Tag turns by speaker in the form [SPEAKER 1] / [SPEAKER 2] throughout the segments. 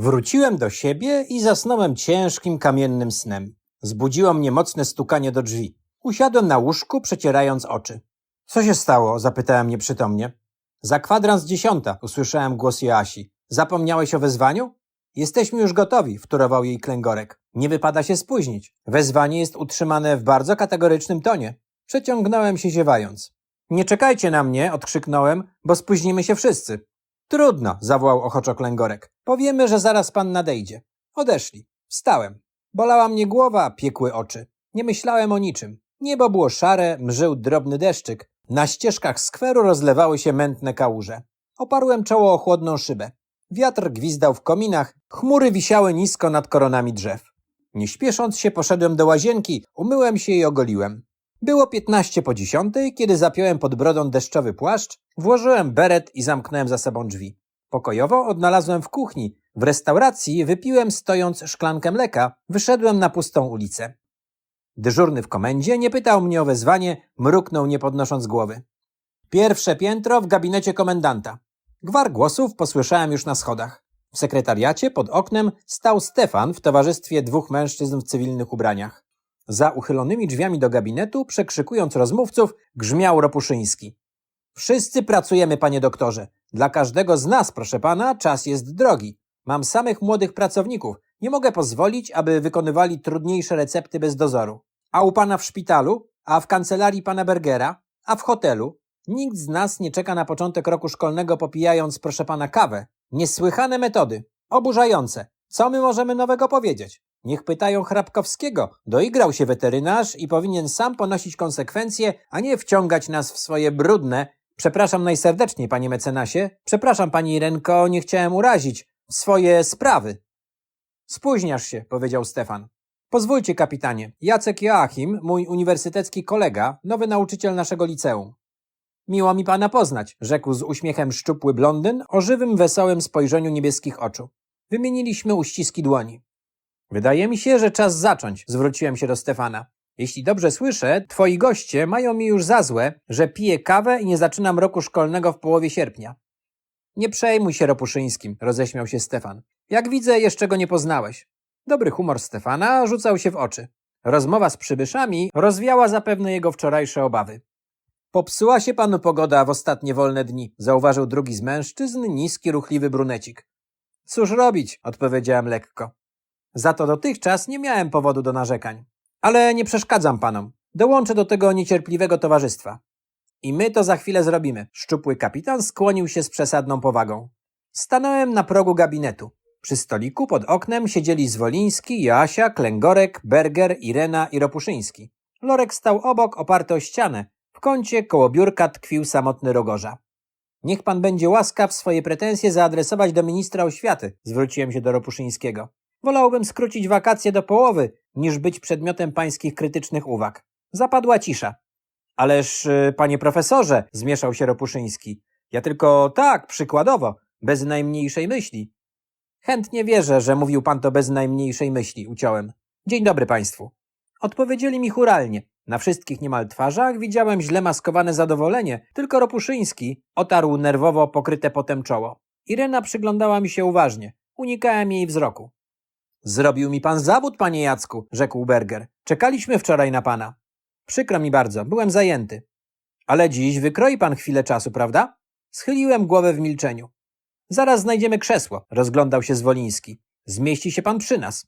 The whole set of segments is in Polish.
[SPEAKER 1] Wróciłem do siebie i zasnąłem ciężkim, kamiennym snem. Zbudziło mnie mocne stukanie do drzwi. Usiadłem na łóżku, przecierając oczy. Co się stało? zapytałem nieprzytomnie. Za kwadrans dziesiąta, usłyszałem głos Joasi. Zapomniałeś o wezwaniu? Jesteśmy już gotowi, wtórował jej klęgorek. Nie wypada się spóźnić. Wezwanie jest utrzymane w bardzo kategorycznym tonie. Przeciągnąłem się ziewając. Nie czekajcie na mnie, odkrzyknąłem, bo spóźnimy się wszyscy. Trudno, zawołał ochoczo klęgorek. Powiemy, że zaraz pan nadejdzie. Odeszli. Wstałem. Bolała mnie głowa, piekły oczy. Nie myślałem o niczym. Niebo było szare, mrzył drobny deszczyk. Na ścieżkach skweru rozlewały się mętne kałuże. Oparłem czoło o chłodną szybę. Wiatr gwizdał w kominach, chmury wisiały nisko nad koronami drzew. Nie śpiesząc się poszedłem do łazienki, umyłem się i ogoliłem. Było piętnaście po dziesiątej, kiedy zapiąłem pod brodą deszczowy płaszcz, włożyłem beret i zamknąłem za sobą drzwi. Pokojowo odnalazłem w kuchni. W restauracji wypiłem stojąc szklankę mleka, wyszedłem na pustą ulicę. Dyżurny w komendzie nie pytał mnie o wezwanie, mruknął nie podnosząc głowy. Pierwsze piętro w gabinecie komendanta. Gwar głosów posłyszałem już na schodach. W sekretariacie pod oknem stał Stefan w towarzystwie dwóch mężczyzn w cywilnych ubraniach. Za uchylonymi drzwiami do gabinetu, przekrzykując rozmówców, grzmiał Ropuszyński. Wszyscy pracujemy, panie doktorze. Dla każdego z nas, proszę pana, czas jest drogi. Mam samych młodych pracowników. Nie mogę pozwolić, aby wykonywali trudniejsze recepty bez dozoru. A u pana w szpitalu? A w kancelarii pana Bergera? A w hotelu? Nikt z nas nie czeka na początek roku szkolnego popijając, proszę pana, kawę. Niesłychane metody. Oburzające. Co my możemy nowego powiedzieć? Niech pytają Hrabkowskiego. Doigrał się weterynarz i powinien sam ponosić konsekwencje, a nie wciągać nas w swoje brudne. Przepraszam najserdeczniej, panie mecenasie. Przepraszam, pani Renko, nie chciałem urazić. Swoje sprawy. Spóźniasz się, powiedział Stefan. Pozwólcie, kapitanie. Jacek Joachim, mój uniwersytecki kolega, nowy nauczyciel naszego liceum. Miło mi pana poznać, rzekł z uśmiechem szczupły blondyn o żywym, wesołym spojrzeniu niebieskich oczu. Wymieniliśmy uściski dłoni. Wydaje mi się, że czas zacząć, zwróciłem się do Stefana. Jeśli dobrze słyszę, twoi goście mają mi już za złe, że piję kawę i nie zaczynam roku szkolnego w połowie sierpnia. Nie przejmuj się Ropuszyńskim, roześmiał się Stefan. Jak widzę, jeszcze go nie poznałeś. Dobry humor Stefana rzucał się w oczy. Rozmowa z przybyszami rozwiała zapewne jego wczorajsze obawy. Popsuła się panu pogoda w ostatnie wolne dni, zauważył drugi z mężczyzn, niski, ruchliwy brunecik. Cóż robić, odpowiedziałem lekko. Za to dotychczas nie miałem powodu do narzekań. Ale nie przeszkadzam panom. Dołączę do tego niecierpliwego towarzystwa. I my to za chwilę zrobimy. Szczupły kapitan skłonił się z przesadną powagą. Stanąłem na progu gabinetu. Przy stoliku pod oknem siedzieli Zwoliński, Joasia, Klęgorek, Berger, Irena i Ropuszyński. Lorek stał obok, oparty o ścianę. W kącie koło biurka tkwił samotny rogorza. Niech pan będzie łaskaw swoje pretensje zaadresować do ministra oświaty, zwróciłem się do Ropuszyńskiego. Wolałbym skrócić wakacje do połowy, niż być przedmiotem pańskich krytycznych uwag. Zapadła cisza. Ależ, y, panie profesorze, zmieszał się Ropuszyński. Ja tylko tak, przykładowo, bez najmniejszej myśli. Chętnie wierzę, że mówił pan to bez najmniejszej myśli, uciąłem. Dzień dobry państwu. Odpowiedzieli mi churalnie. Na wszystkich niemal twarzach widziałem źle maskowane zadowolenie, tylko Ropuszyński otarł nerwowo pokryte potem czoło. Irena przyglądała mi się uważnie. Unikałem jej wzroku. Zrobił mi pan zawód, panie Jacku, rzekł Berger. Czekaliśmy wczoraj na pana. Przykro mi bardzo, byłem zajęty. Ale dziś wykroi pan chwilę czasu, prawda? Schyliłem głowę w milczeniu. Zaraz znajdziemy krzesło, rozglądał się Zwoliński. Zmieści się pan przy nas.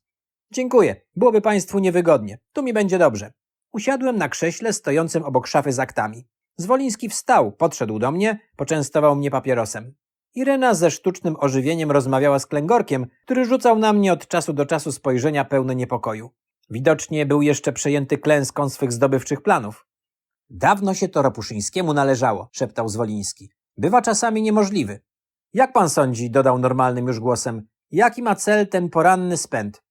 [SPEAKER 1] Dziękuję, byłoby państwu niewygodnie. Tu mi będzie dobrze. Usiadłem na krześle stojącym obok szafy z aktami. Zwoliński wstał, podszedł do mnie, poczęstował mnie papierosem. Irena ze sztucznym ożywieniem rozmawiała z klęgorkiem, który rzucał na mnie od czasu do czasu spojrzenia pełne niepokoju. Widocznie był jeszcze przejęty klęską swych zdobywczych planów. Dawno się to Ropuszyńskiemu należało, szeptał Zwoliński. Bywa czasami niemożliwy. Jak pan sądzi, dodał normalnym już głosem, jaki ma cel ten poranny spęd?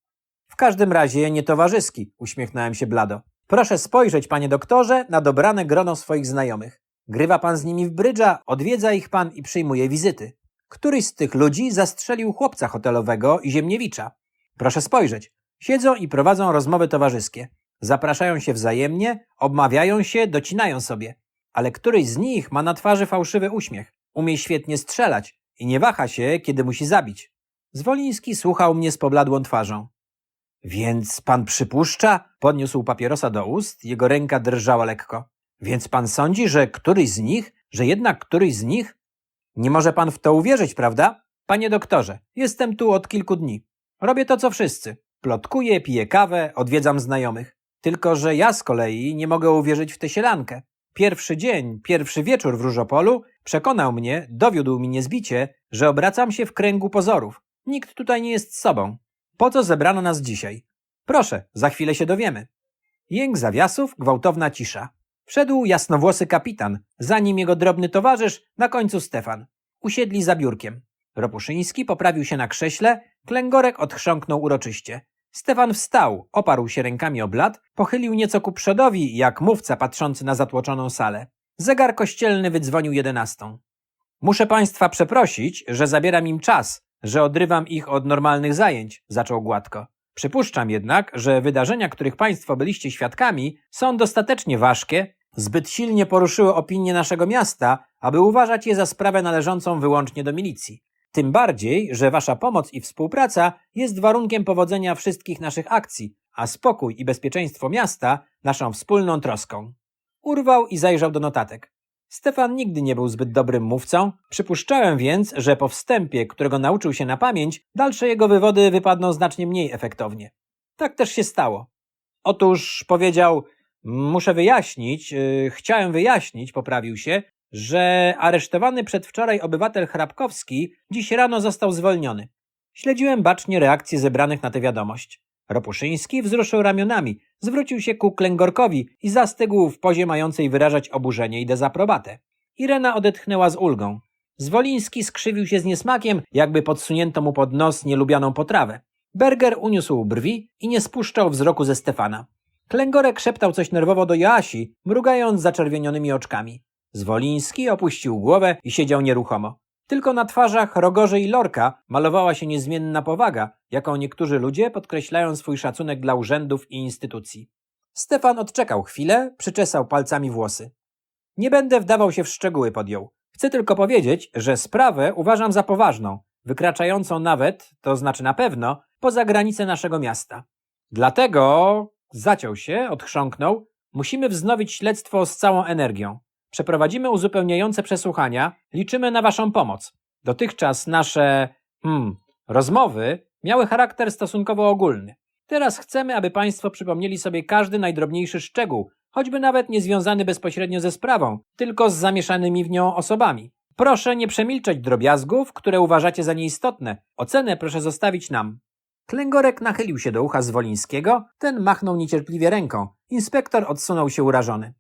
[SPEAKER 1] W każdym razie nietowarzyski, uśmiechnąłem się blado. Proszę spojrzeć, panie doktorze, na dobrane grono swoich znajomych. Grywa pan z nimi w brydża, odwiedza ich pan i przyjmuje wizyty. Któryś z tych ludzi zastrzelił chłopca hotelowego i ziemniewicza. Proszę spojrzeć. Siedzą i prowadzą rozmowy towarzyskie. Zapraszają się wzajemnie, obmawiają się, docinają sobie. Ale któryś z nich ma na twarzy fałszywy uśmiech. Umie świetnie strzelać i nie waha się, kiedy musi zabić. Zwoliński słuchał mnie z pobladłą twarzą. Więc pan przypuszcza? Podniósł papierosa do ust, jego ręka drżała lekko. Więc pan sądzi, że któryś z nich, że jednak któryś z nich? Nie może pan w to uwierzyć, prawda? Panie doktorze, jestem tu od kilku dni. Robię to, co wszyscy. Plotkuję, piję kawę, odwiedzam znajomych. Tylko, że ja z kolei nie mogę uwierzyć w tę sielankę. Pierwszy dzień, pierwszy wieczór w Różopolu przekonał mnie, dowiódł mi niezbicie, że obracam się w kręgu pozorów. Nikt tutaj nie jest sobą. Po co zebrano nas dzisiaj? Proszę, za chwilę się dowiemy. Jęk zawiasów, gwałtowna cisza. Wszedł jasnowłosy kapitan, za nim jego drobny towarzysz, na końcu Stefan. Usiedli za biurkiem. Ropuszyński poprawił się na krześle, Klęgorek odchrząknął uroczyście. Stefan wstał, oparł się rękami o blat, pochylił nieco ku przodowi, jak mówca patrzący na zatłoczoną salę. Zegar kościelny wydzwonił jedenastą. Muszę państwa przeprosić, że zabieram im czas, że odrywam ich od normalnych zajęć, zaczął gładko. Przypuszczam jednak, że wydarzenia, których państwo byliście świadkami, są dostatecznie ważkie, zbyt silnie poruszyły opinię naszego miasta, aby uważać je za sprawę należącą wyłącznie do milicji. Tym bardziej, że wasza pomoc i współpraca jest warunkiem powodzenia wszystkich naszych akcji, a spokój i bezpieczeństwo miasta naszą wspólną troską. Urwał i zajrzał do notatek. Stefan nigdy nie był zbyt dobrym mówcą, przypuszczałem więc, że po wstępie, którego nauczył się na pamięć, dalsze jego wywody wypadną znacznie mniej efektownie. Tak też się stało. Otóż powiedział, muszę wyjaśnić, yy, chciałem wyjaśnić, poprawił się, że aresztowany przedwczoraj obywatel Hrabkowski dziś rano został zwolniony. Śledziłem bacznie reakcje zebranych na tę wiadomość. Ropuszyński wzruszył ramionami, zwrócił się ku Klęgorkowi i zastygł w pozie mającej wyrażać oburzenie i dezaprobatę. Irena odetchnęła z ulgą. Zwoliński skrzywił się z niesmakiem, jakby podsunięto mu pod nos nielubianą potrawę. Berger uniósł brwi i nie spuszczał wzroku ze Stefana. Klęgorek szeptał coś nerwowo do Joasi, mrugając zaczerwienionymi oczkami. Zwoliński opuścił głowę i siedział nieruchomo. Tylko na twarzach Rogorzy i Lorka malowała się niezmienna powaga, jaką niektórzy ludzie podkreślają swój szacunek dla urzędów i instytucji. Stefan odczekał chwilę, przyczesał palcami włosy. Nie będę wdawał się w szczegóły, podjął. Chcę tylko powiedzieć, że sprawę uważam za poważną, wykraczającą nawet, to znaczy na pewno, poza granice naszego miasta. Dlatego, zaciął się, odchrząknął, musimy wznowić śledztwo z całą energią. Przeprowadzimy uzupełniające przesłuchania, liczymy na Waszą pomoc. Dotychczas nasze, hmm, rozmowy miały charakter stosunkowo ogólny. Teraz chcemy, aby Państwo przypomnieli sobie każdy najdrobniejszy szczegół, choćby nawet nie związany bezpośrednio ze sprawą, tylko z zamieszanymi w nią osobami. Proszę nie przemilczeć drobiazgów, które uważacie za nieistotne. Ocenę proszę zostawić nam. Klęgorek nachylił się do ucha Zwolińskiego, ten machnął niecierpliwie ręką. Inspektor odsunął się urażony.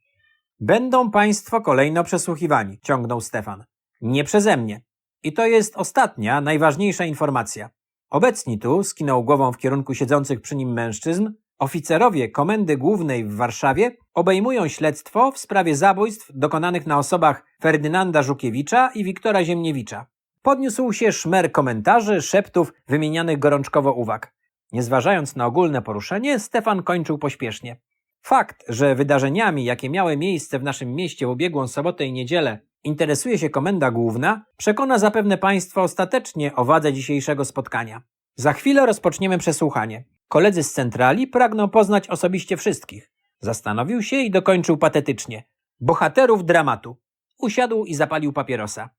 [SPEAKER 1] Będą państwo kolejno przesłuchiwani, ciągnął Stefan. Nie przeze mnie. I to jest ostatnia, najważniejsza informacja. Obecni tu, skinął głową w kierunku siedzących przy nim mężczyzn, oficerowie Komendy Głównej w Warszawie obejmują śledztwo w sprawie zabójstw dokonanych na osobach Ferdynanda Żukiewicza i Wiktora Ziemniewicza. Podniósł się szmer komentarzy, szeptów, wymienianych gorączkowo uwag. Nie zważając na ogólne poruszenie, Stefan kończył pośpiesznie. Fakt, że wydarzeniami, jakie miały miejsce w naszym mieście w ubiegłą sobotę i niedzielę, interesuje się Komenda Główna, przekona zapewne Państwa ostatecznie o wadze dzisiejszego spotkania. Za chwilę rozpoczniemy przesłuchanie. Koledzy z centrali pragną poznać osobiście wszystkich. Zastanowił się i dokończył patetycznie. Bohaterów dramatu. Usiadł i zapalił papierosa.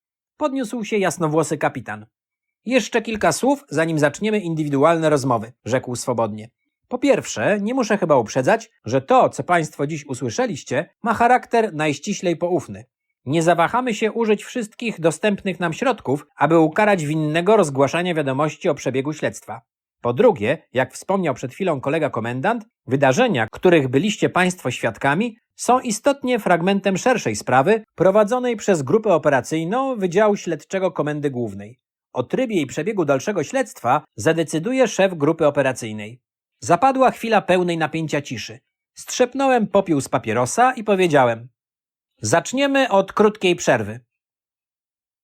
[SPEAKER 1] Podniósł się jasnowłosy kapitan. Jeszcze kilka słów, zanim zaczniemy indywidualne rozmowy, rzekł swobodnie. Po pierwsze, nie muszę chyba uprzedzać, że to, co Państwo dziś usłyszeliście, ma charakter najściślej poufny. Nie zawahamy się użyć wszystkich dostępnych nam środków, aby ukarać winnego rozgłaszania wiadomości o przebiegu śledztwa. Po drugie, jak wspomniał przed chwilą kolega komendant, wydarzenia, których byliście Państwo świadkami, są istotnie fragmentem szerszej sprawy prowadzonej przez grupę operacyjną Wydziału Śledczego Komendy Głównej. O trybie i przebiegu dalszego śledztwa zadecyduje szef grupy operacyjnej. Zapadła chwila pełnej napięcia ciszy. Strzepnąłem popiół z papierosa i powiedziałem: Zaczniemy od krótkiej przerwy.